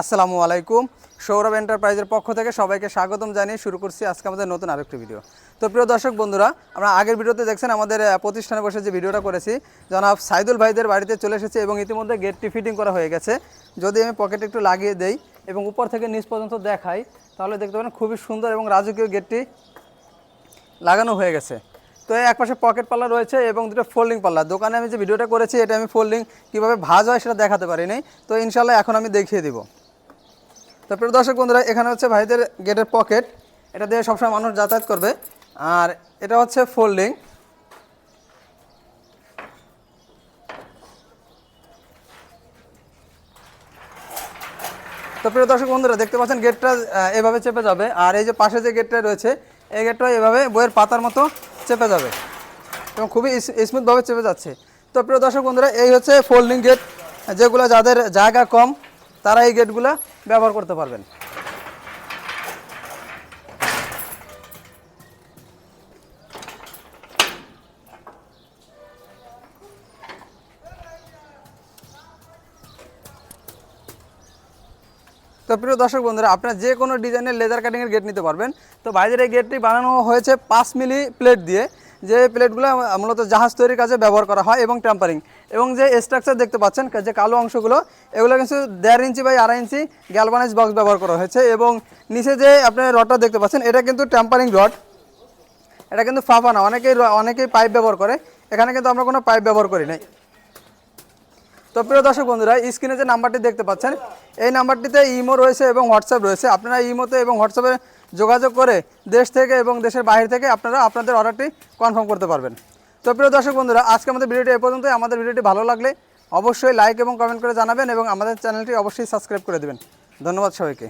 আসসালামু আলাইকুম। সৌরভ এন্টারপ্রাইজের পক্ষ থেকে সবাইকে স্বাগতম জানিয়ে শুরু করছি আজকে আমাদের নতুন আরেকটি ভিডিও। তো প্রিয় দর্শক বন্ধুরা, আমরা আগের ভিডিওতে দেখছেন আমাদের প্রতিষ্ঠানে বসে যে ভিডিওটা করেছি, জনাব সাইদুল ভাইদের বাড়িতে চলে এসেছে এবং ইতিমধ্যে গেটটি ফিটিং করা হয়ে গেছে। যদি আমি পকেটে একটু লাগিয়ে দেই এবং উপর থেকে নিচ পর্যন্ত দেখাই, তাহলে দেখতে পাবেন খুবই সুন্দর এবং রাজকীয় গেটটি লাগানো হয়ে গেছে। তো এই একপাশে পকেট পাল্লা রয়েছে এবং দুটো ফোল্ডিং পাল্লা দোকানে আমি যে ভিডিওটা করেছি, এটা আমি ফোল্ডিং কীভাবে ভাজ হয় সেটা দেখাতে পারিনি। তো ইনশাল্লাহ এখন আমি দেখিয়ে দিব। তো প্রিয় দর্শক বন্ধুরা, এখানে হচ্ছে ভাইদের গেটের পকেট এটা দিয়ে সবসময় মানুষ যাতায়াত করবে। আর এটা হচ্ছে ফোল্ডিং তো প্রিয় দর্শক বন্ধুরা, দেখতে পাচ্ছেন গেটটা এভাবে চেপে যাবে। আর এই যে পাশে যে গেটটা রয়েছে, এই গেটটা এভাবে বইয়ের পাতার মতো চেপে যাবে এবং খুবই স্মুথভাবে চেপে যাচ্ছে। তো প্রিয় দর্শক বন্ধুরা, এই হচ্ছে ফোল্ডিং গেট যেগুলো যাদের জায়গা কম, তারা এই গেটগুলো ব্যবহার করতে পারবেন। তো প্রিয় দর্শক বন্ধুরা, আপনারা যে কোনো ডিজাইনের লেজার কাটিংয়ের গেট নিতে পারবেন। তো বাইরের এই গেটটি বানানো হয়েছে পাঁচ মিলি প্লেট দিয়ে। যে প্লেটগুলো মূলত জাহাজ তৈরির কাজে ব্যবহার করা হয় এবং ট্যাম্পারিং। এবং যে স্ট্রাকচার দেখতে পাচ্ছেন, যে কালো অংশগুলো, এগুলো কিন্তু দেড় ইঞ্চি বাই আড়াই ইঞ্চি গ্যালভানাইজ বক্স ব্যবহার করা হয়েছে এবং নিচে যে আপনি রডটা দেখতে পাচ্ছেন, এটা কিন্তু ট্যাম্পারিং রড। এটা কিন্তু ফাফা না, অনেকেই অনেকেই পাইপ ব্যবহার করে। এখানে কিন্তু আমরা কোনো পাইপ ব্যবহার করি নাই। তো প্রিয় দর্শক বন্ধুরা, স্ক্রিনে যে নাম্বারটি দেখতে পাচ্ছেন, এই নাম্বারটিতে ইমো রয়েছে এবং হোয়াটসঅ্যাপ রয়েছে। আপনারা ইমোতে এবং হোয়াটসঅ্যাপে যোগাযোগ করে দেশ থেকে এবং দেশের বাইরে থেকে আপনারা আপনাদের অর্ডারটি কনফার্ম করতে পারবেন। তো প্রিয় দর্শক বন্ধুরা, আজকে আমাদের ভিডিওটি এ পর্যন্তই। আমাদের ভিডিওটি ভালো লাগলে অবশ্যই লাইক এবং কমেন্ট করে জানাবেন এবং আমাদের চ্যানেলটি অবশ্যই সাবস্ক্রাইব করে দেবেন। ধন্যবাদ সবাইকে।